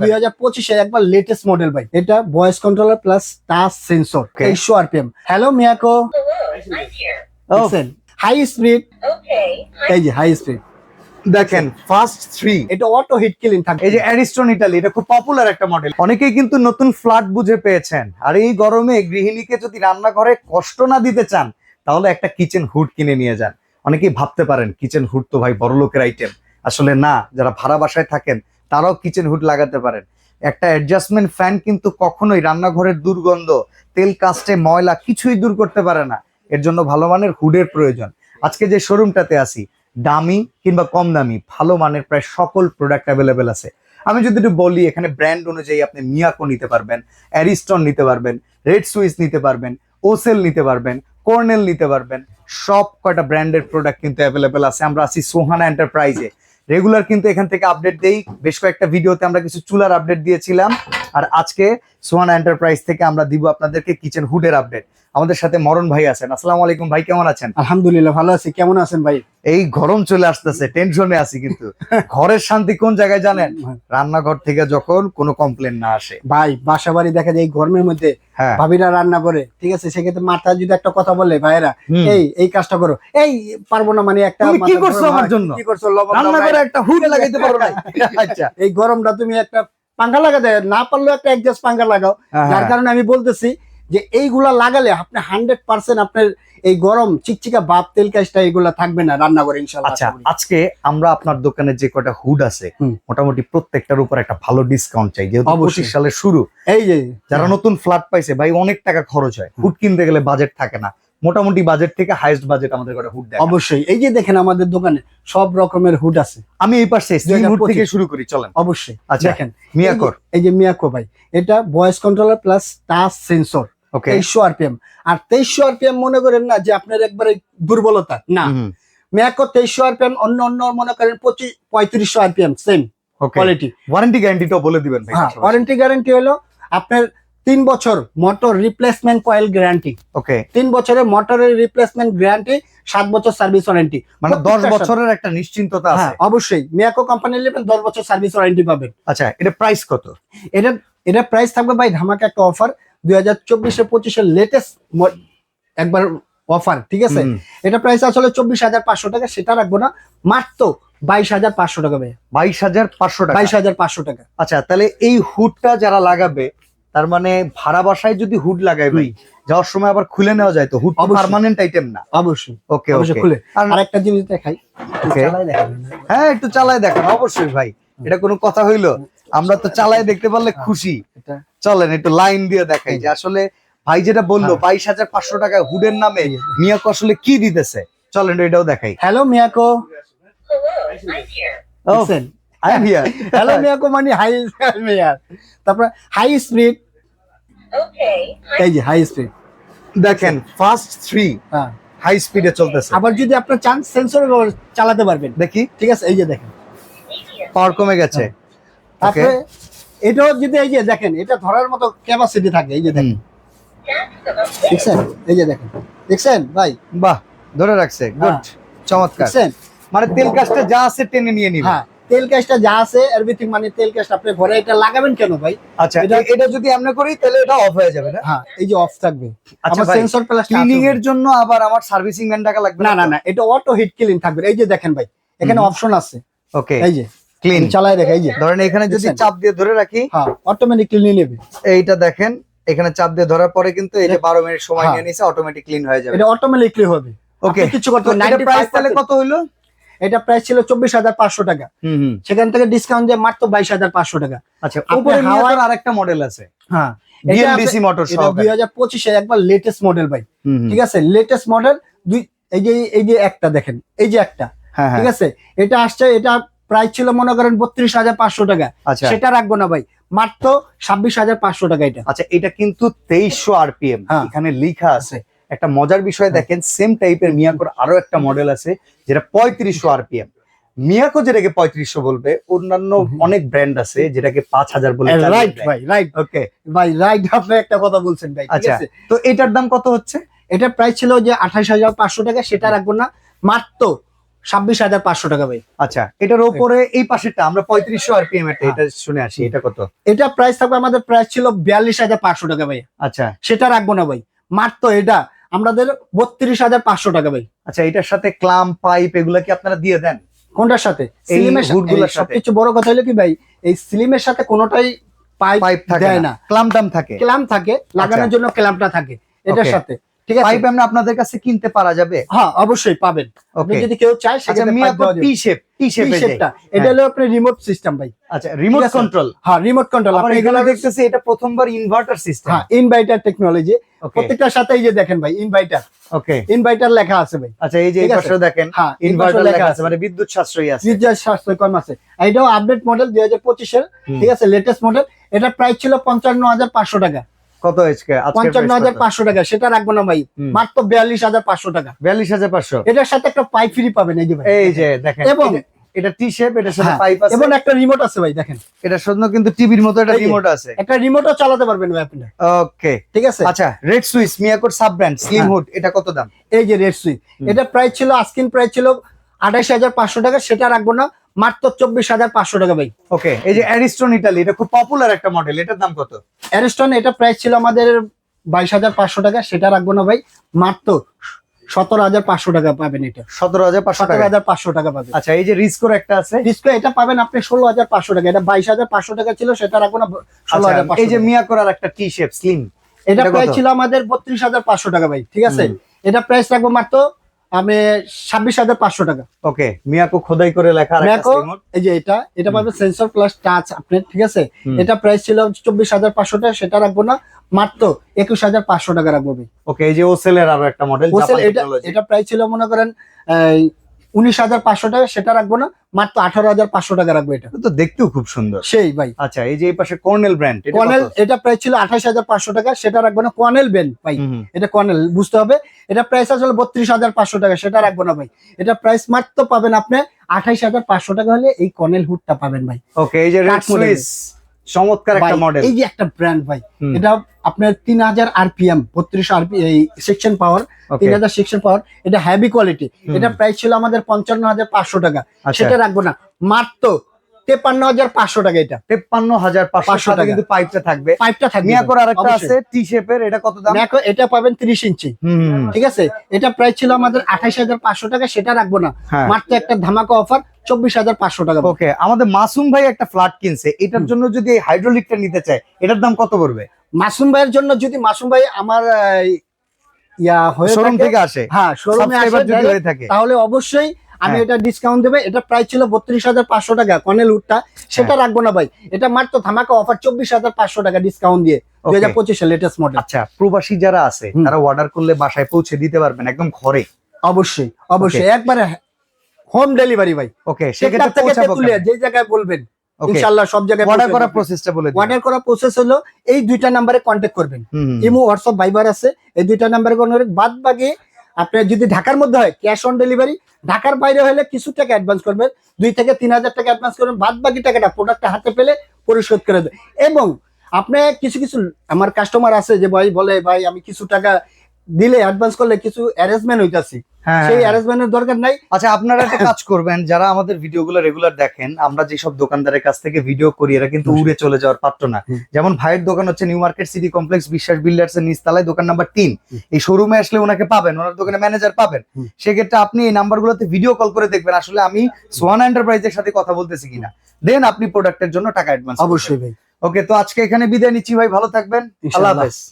দুই হাজার পঁচিশে একবার লেটেস্ট মডেল ভাই এটা voice controller plus touch sensor. তেইশশো RPM hello Miyako high speed. এই যে হাই স্পিড দেখেন ফার্স্ট থ্রি এটা অটো হিট কিলিং থাকে এই যে অ্যারিস্টন ইটালি এটা খুব পপুলার একটা মডেল অনেকেই কিন্তু নতুন ফ্ল্যাট বুঝে পেয়েছেন। আর এই গরমে গৃহিণীকে যদি রান্নাঘরে কষ্ট না দিতে চান তাহলে একটা কিচেন হুড কিনে নিয়ে যান। অনেকেই ভাবতে পারেন কিচেন হুড তো ভাই বড় লোকের আইটেম আসলে না যারা ভাড়া বাসায় থাকেন তারাও কিচেন হুড লাগাতে পারেন। একটা অ্যাডজাস্টমেন্ট ফ্যান কিন্তু কখনোই রান্নাঘরের দুর্গন্ধ, তেল কাস্টে ময়লা কিছুই দূর করতে পারে না। এর জন্য ভালো মানের হুডের প্রয়োজন। আজকে যে শোরুমটাতে আসি দামি কিংবা কম দামি, ভালো মানের প্রায় সকল প্রোডাক্ট অ্যাভেলেবেল আছে। আমি যদি একটু বলি, এখানে ব্র্যান্ড অনুযায়ী আপনি মিয়াকো নিতে পারবেন অ্যারিস্টন নিতে পারবেন রেড সুইস নিতে পারবেন ওসেল নিতে পারবেন কর্নেল নিতে পারবেন, সব কয়টা ব্র্যান্ডের প্রোডাক্ট কিন্তু অ্যাভেলেবেল আছে। আমরা আছি সোহানা এন্টারপ্রাইজে রেগুলার কিন্তু এখান থেকে আপডেট দেই। বেশ কয়েকটা ভিডিওতে আমরা কিছু চুলার আপডেট দিয়েছিলাম। আর আজকে সোহানা এন্টারপ্রাইজ থেকে আমরা দিব আপনাদেরকে কিচেন হুডের আপডেট আমাদের সাথে মরণ ভাই আছেন। আসসালামু আলাইকুম ভাই, কেমন আছেন? আলহামদুলিল্লাহ, ভালো আছি। কেমন আছেন ভাই? এই গরম চলে আসতেছে টেনশনে আছি কিন্তু। ঘরের শান্তি কোন জায়গায় জানেন? রান্নাঘর থেকে যখন কোনো কমপ্লেন না আসে। ভাই বাসা বাড়ি দেখা যায় এই গরমের মধ্যে হ্যাঁ। ভাবিরা রান্না করে ঠিক আছে? সেক্ষেত্রে মাথা যদি একটা কথা বলে ভাইরা এই এই কাজটা করো। এই পারব না মানে একটা কি করছ আমার জন্য? কি করছ লবণ দাও, রান্নাঘরে একটা হুড লাগাইতে পারো না আচ্ছা। এই গরমটা তুমি একটা পাঙ্খা লাগাতে না পারলেও একটা একজাস্ট পাঙ্খা লাগাও। হ্যাঁ, যার কারণে আমি বলতেছি যে এইগুলা লাগালে আপনি হান্ড্রেড পার্সেন্ট আপনার এই গরম চিকচিকা বাপ তেল কাজটা এগুলা থাকবে না রান্না করে ইনশাল্লাহ আচ্ছা আজকে আমরা আপনার দোকানে যে কটা হুড আছে মোটামুটি প্রত্যেকটার উপর একটা ভালো ডিসকাউন্ট চাই। যেহেতু। পঁচিশ সালের শুরু এই যে যারা নতুন ফ্ল্যাট পাইছে ভাই অনেক টাকা খরচ হয়। হুড কিনতে গেলে বাজেট থাকে না। মোটামুটি বাজেট থেকে হাইস্ট বাজেট আমাদের করে হুড দেয় অবশ্যই। এই যে দেখেন আমাদের দোকানে সব রকমের হুড আছে। আমি এই পাশে স্লিম হুড থেকে শুরু করি চলেন। অবশ্যই। আচ্ছা দেখেন। মিয়াকর। এই যে- মিয়াকো ভাই এটা voice controller plus touch sensor তেইশশো আরপিএম। আর তেইশশো আরপিএম মনে করেন না যে আপনার একবারে দুর্বলতা? না। তেইশশো আরপিএম অন্য অন্য মনে করেন পঁচিশ পঁয়ত্রিশশো আরপিএম সেম কোয়ালিটি ওয়ারেন্টি বলে দিবেন ওয়ারেন্টি গ্যারান্টি হলো আপনার তিন বছর motor replacement coil guarantee okay. তিন বছরের মোটরের রিপ্লেসমেন্ট গ্যারান্টি সাত বছর সার্ভিস ওয়ারেন্টি মানে দশ বছরের একটা নিশ্চিন্ততা হ্যাঁ আছে। অবশ্যই। মিয়াকো কোম্পানি নেবেন দশ বছর সার্ভিস ওয়ারেন্টি পাবেন। আচ্ছা এটা প্রাইস কত? এটা এটা প্রাইস থাকবে ভাই ধামাকা একটা অফার দুই হাজার চব্বিশে পঁচিশের লেটেস্ট একবার অফার ঠিক আছে? এটা প্রাইস আসলে চব্বিশ হাজার পাঁচশো টাকা সেটা রাখব না। মাত্র বাইশ হাজার পাঁচশো টাকা ভাই বাইশ হাজার পাঁচশো টাকা? বাইশ হাজার পাঁচশো টাকা। আচ্ছা তাহলে এই হুডটা যারা লাগাবে তার মানে ভাড়া বাসায় যদি হুড লাগায় ভাই যাওয়ার সময় আবার খুলে নেওয়া যায় তো? হুড। পার্মানেন্ট আইটেম না। অবশ্যই। ওকে অবশ্যই খুলে। আর একটা জিনিস দেখাই. চালাই হ্যাঁ একটু চালায় দেখেন অবশ্যই ভাই। এটা কোনো কথা হইল। আমরা তো চালায় দেখতে পারলে খুশি। এটা চলেন একটু লাইন দিয়ে দেখাই যে আসলে ভাই যেটা বলল হ্যাঁ। বাইশ হাজার পাঁচশো টাকা হুডের নামে মিয়াকো আসলে কি দিতেছে? চলেন এটাও দেখাই। Hello Miyako. হ্যালো মিয়াকো মানে হাই মেয়ার তারপর হাই স্পিড. এই যে হাই স্পিড দেখেন ফার্স্ট থ্রি হ্যাঁ। হাই স্পিডে চলতেছে। আবার যদি আপনার চান সেন্সর চালাতে পারবেন। দেখি। ঠিক আছে এই যে দেখেন। পাওয়ার কমে গেছে। তারপরে এটাও যদি এই যে দেখেন এটা ধরার মতো ক্যাপাসিটি থাকে এই যে দেখেন। দেখছেন? এই যে দেখেন। দেখছেন ভাই? বাহ ধরে রাখছে। গুড চমৎকার। মানে তেল কাজটা যা আছে টেনে নিয়ে নিবে। হ্যাঁ তেল ক্যাশটা যা আছে এভরিথিং মানে তেল ক্যাশ আপনি ঘরে এটা লাগাবেন কেন ভাই? আচ্ছা এটা- এটা যদি আমরা করি তাহলে এটা অফ হয়ে যাবে না? হ্যাঁ এই যে অফ থাকবে। আচ্ছা সেন্সর প্লাস ক্লিনিং এর জন্য আবার আমার সার্ভিসিং ম্যান টাকা লাগবে না না না এটা অটো হিট ক্লিন থাকবে। এই যে দেখেন ভাই এখানে অপশন আছে। ওকে এই যে ক্লিন চালাই দেখে এই যে। ধরেন এখানে যদি চাপ দিয়ে ধরে রাখি হ্যাঁ অটোমেটিক ক্লিন নেবে। এইটা দেখেন এখানে চাপ দিয়ে ধরার পরে কিন্তু যে বারো মিনিট সময় হ্যাঁ। নিয়ে নিছে অটোমেটিক ক্লিন হয়ে যাবে। এটা অটোমেটিকলি হবে। ওকে কিছু করতে তো এটা প্রাইস তাহলে কত হইল? এটা প্রাইস ছিল চব্বিশ হাজার পাঁচশো টাকা। সেখান থেকে ডিসকাউন্ট দিয়ে মাত্র বাইশ হাজার পাঁচশো টাকা। আচ্ছা উপরে হাওয়ার আরেকটা মডেল আছে। হ্যাঁ। বিএলডিসি মোটর সহ দুই হাজার পঁচিশে একবার লেটেস্ট মডেল ভাই। ঠিক আছে? লেটেস্ট মডেল দুই এই যে এই যে একটা দেখেন। এই যে একটা। হ্যাঁ হ্যাঁ। ঠিক আছে? এটা আসছে এটা প্রাইস ছিল মনে করেন বত্রিশ হাজার পাঁচশো টাকা। আচ্ছা। সেটা রাখব না ভাই। মাত্র ছাব্বিশ হাজার পাঁচশো টাকা এটা। আচ্ছা এটা কিন্তু তেইশশো আরপিএম। হ্যাঁ। এখানে লিখা আছে। একটা মজার বিষয় দেখেন সেম টাইপের মিয়াকোর আরও একটা মডেল আছে যেটা পঁয়ত্রিশশো আরপিএম। মিয়াকো যেটাকে পঁয়ত্রিশশো বলবে অন্যান্য অনেক ব্র্যান্ড আছে যেটাকে পাঁচ হাজার বলে রাইট ভাই রাইট ওকে ভাই রাইট আপনি একটা কথা বলছেন ভাই আচ্ছা তো এটার দাম কত হচ্ছে? এটা প্রাইস ছিল যে আঠাশ হাজার পাঁচশো টাকা সেটা রাখব না। মাত্র ছাব্বিশ হাজার পাঁচশো টাকা ভাই। আচ্ছা এটার উপরে এই পাশেরটা আমরা পঁয়ত্রিশশো আরপিএম এটা এটা শুনে আসি এটা কত? এটা প্রাইস থাকবে আমাদের প্রাইস ছিল বিয়াল্লিশ হাজার পাঁচশো টাকা ভাই। আচ্ছা। সেটা রাখব না ভাই। মাত্র এটা আমাদের বত্রিশ হাজার পাঁচশো টাকা ভাই। আচ্ছা এটার সাথে ক্লাম পাইপ এগুলা কি আপনারা দিয়ে দেন? কোনটার সাথে? সিলিমের হুডগুলোর সাথে। সবকিছু বড় কথা হলো কি ভাই এই সিলিমের সাথে কোনোটাই পাইপ পাইপ থাকে না। ক্লাম টাম থাকে। ক্ল্যাম্প থাকে লাগানোর আচ্ছা। জন্য ক্লামটা থাকে এটার সাথে। ঠিক আছে? পাইপ আমরা আপনাদের কাছে কিনতে পারা যাবে। হ্যাঁ অবশ্যই পাবেন। আপনি যদি কেউ চায় আচ্ছা সেক্ষেত্রে মিয়া pipe T shape T shape এটা হলো আপনার রিমোট সিস্টেম ভাই। আচ্ছা রিমোট কন্ট্রোল হ্যাঁ রিমোট কন্ট্রোল আপনি এগুলো দেখতেছি এটা প্রথমবার ইনভার্টার সিস্টেম হ্যাঁ ইনভার্টার টেকনোলজি প্রত্যেকটার সাথে এই যে দেখেন ভাই ইনভার্টার ওকে ইনভার্টার লেখা আছে ভাই। আচ্ছা এই যে এই পাশে দেখেন হ্যাঁ ইনভার্টার লেখা আছে মানে বিদ্যুৎ সাশ্রয়ী আছে। বিদ্যুৎ স্বাস্থ্য কম আছে। এটাও আপডেট মডেল দুই হাজার পঁচিশের ঠিক আছে? লেটেস্ট মডেল এটা প্রাইস ছিল পঞ্চান্ন হাজার পাঁচশো টাকা। কত আজকে? হাজার পাঁচশো টাকা সেটা রাখব না ভাই। মাত্র বিয়াল্লিশ হাজার পাঁচশো টাকা। বিয়াল্লিশ হাজার পাঁচশো। এটার সাথে একটা পাইপ ফ্রি পাবেন এই যে ভাই। এই যে দেখেন এবং- এটা- এটা টি শেপ এটার সাথে পাইপ আছে। এবং একটা রিমোট আছে ভাই দেখেন। এটা শুধু কিন্তু টিভির মতো একটা রিমোট আছে। একটা রিমোটও চালাতে পারবেন ভাই আপনি। ওকে ঠিক আছে? আচ্ছা রেড সুইচ মিয়াকোর সাব ব্র্যান্ড স্লিম। হুড এটা কত দাম? এই যে রেড সুইচ এটা প্রাইস ছিল আস্কিন প্রাইস ছিল আঠাশ হাজার পাঁচশো টাকা সেটা রাখব না। মাত্র চব্বিশ হাজার পাঁচশো টাকা ভাই। ওকে এই যে অ্যারিস্টন ইটালি এটা খুব পপুলার একটা মডেল এটার দাম কত? অ্যারিস্টন এটা প্রাইস ছিল আমাদের বাইশ হাজার পাঁচশো টাকা সেটা রাখব না ভাই মাত্র সতেরো হাজার পাঁচশো টাকা পাবেন এটা। সতেরো হাজার সতেরো টাকা। হাজার পাঁচশো টাকা পাবেন। আচ্ছা এই যে রিস্কোর একটা আছে? ডিসপ্লে এটা পাবেন আপনি ষোলো হাজার পাঁচশো টাকা এটা বাইশ হাজার পাঁচশো টাকা ছিল সেটা রাখব না ষোলো আচ্ছা, হাজার এই যে পাঁচশো মিয়াকোর আর একটা টি শেপ স্লিম এটা এটা প্রাইস ছিল আমাদের বত্রিশ হাজার পাঁচশো টাকা ভাই ঠিক আছে? এটা প্রাইস রাখব মাত্র আমি ছাব্বিশ হাজার পাঁচশো টাকা। ওকে মিয়াকো খোদাই করে লেখা ম্যাকো। এই যে এটা এটা পাবে সেন্সর প্লাস টাচ আপনার ঠিক আছে? এটা প্রাইস ছিল চব্বিশ হাজার পাঁচশো টাকা সেটা রাখব না মাত্র একুশ হাজার পাঁচশো টাকা রাখব ওকে এই যে ওসেলের আরও একটা মডেল এটা এটা প্রাইস ছিল মনে করেন উনিশ হাজার পাঁচশো টাকা সেটা রাখব না মাত্র আঠারো হাজার পাঁচশো টাকা রাখব এটা। তো দেখতেও খুব সুন্দর। সেই ভাই। আচ্ছা এই যে এই পাশে কর্নেল ব্র্যান্ড কর্নেল এটা প্রাইস ছিল আঠাশ হাজার পাঁচশো টাকা সেটা রাখব না কর্নেল বেন ভাই। এটা কর্নেল বুঝতে হবে। এটা প্রাইস আসলে বত্রিশ হাজার পাঁচশো টাকা সেটা রাখব না ভাই। এটা প্রাইস মাত্র পাবেন আপনি আঠাইশ হাজার পাঁচশো টাকা হলে এই কর্নেল হুডটা পাবেন ভাই। ওকে এই যে চমৎকার একটা মডেল এই যে একটা ব্র্যান্ড ভাই এটা আপনার তিন হাজার আরপিএম বত্রিশ আরপি এই সেকশন পাওয়ার তিন হাজার সেকশন পাওয়ার এটা হ্যাভি কোয়ালিটি এটা প্রাইস ছিল আমাদের পঞ্চান্ন হাজার পাঁচশো টাকা। আচ্ছা। সেটা রাখব না। মাত্র তেপান্ন হাজার পাঁচশো টাকা এটা। তেপ্পান্ন হাজার পাঁচশো টাকা। কিন্তু পাইপটা থাকবে। পাইপটা থাকবে। মিয়াকোর আর একটা আছে টি শেপের এটা কত দাম? এটা পাবেন তিরিশ ইঞ্চি। ঠিক আছে? এটা প্রাইস ছিল আমাদের হাজার পাঁচশো টাকা সেটা রাখব না। হ্যাঁ। মাত্র একটা ধামাকা অফার চব্বিশ হাজার পাঁচশো টাকা। ওকে আমাদের মাসুম ভাই একটা ফ্ল্যাট কিনছে। এটার জন্য যদি হাইড্রোলিকটা নিতে চায় এটার দাম কত পড়বে? মাসুম ভাইয়ের জন্য যদি মাসুম ভাই আমার ইয়া হয়ে শোরুম থাকে- আসে। হ্যাঁ শোরুমে আসে হয়ে তাহলে অবশ্যই আমি হ্যাঁ। এটা ডিসকাউন্ট দেবে এটা প্রাইস ছিল বত্রিশ হাজার পাঁচশো টাকা কর্নেল উডটা সেটা হ্যাঁ। রাখব না ভাই। এটা মাত্র ধামাকা অফার চব্বিশ হাজার পাঁচশো টাকা ডিসকাউন্ট দিয়ে দুই হাজার পঁচিশে লেটেস্ট মডেল আচ্ছা প্রবাসী যারা আছে। তারা অর্ডার করলে বাসায় পৌঁছে দিতে পারবেন একদম ঘরে। অবশ্যই অবশ্যই। একবারে হোম ডেলিভারি ভাই। ওকে সেক্ষেত্রে সেক্ষেত্রে তুলে যে জায়গায় বলবেন সব জায়গায় অর্ডার করার প্রসেসটা বলে দিন। অর্ডার করার প্রসেস হলো এই দুইটা নাম্বারে কন্ট্যাক্ট করবেন। ইমো হোয়াটসঅ্যাপ ভাইবার আছে এই দুইটা নাম্বারে বাদ বাকি আপনার যদি ঢাকার মধ্যে হয় ক্যাশ অন ডেলিভারি ঢাকার বাইরে হলে কিছু টাকা অ্যাডভান্স করবেন। দুই থেকে তিন হাজার টাকা অ্যাডভান্স করবেন। বাদ বাকি টাকাটা প্রোডাক্টটা হাতে পেলে পরিশোধ করে দেবে এবং আপনি কিছু কিছু, আমার কাস্টমার আছে যে ভাই বলে, ভাই, আমি কিছু টাকা দিলে অ্যাডভান্স করলে কিছু অ্যারেঞ্জমেন্ট হইতাছি। হ্যাঁ, সেই। অ্যারেঞ্জমেন্টের দরকার নাই। আচ্ছা আপনারা একটা কাজ করবেন যারা আমাদের ভিডিওগুলো রেগুলার দেখেন আমরা যেসব দোকানদারের কাছ থেকে ভিডিও করি এরা কিন্তু উড়ে চলে যাওয়ার পাত্র না। যেমন ভাইয়ের দোকান হচ্ছে new market city complex Biswas builders এর নিচতলায় দোকান নাম্বার তিন। এই শোরুমে আসলে ওনাকে পাবেন ওনার দোকানে ম্যানেজার পাবেন। সেক্ষেত্রে আপনি এই নাম্বারগুলোতে ভিডিও কল করে দেখবেন আসলে আমি সোয়ান এন্টারপ্রাইজের সাথে কথা বলতেছি কিনা। দেন আপনি প্রোডাক্টের জন্য টাকা অ্যাডভান্স অবশ্যই ভাই। ওকে তো আজকে এখানে বিদায় নিচ্ছি ভাই ভালো থাকবেন। আল্লাহ হাফেজ।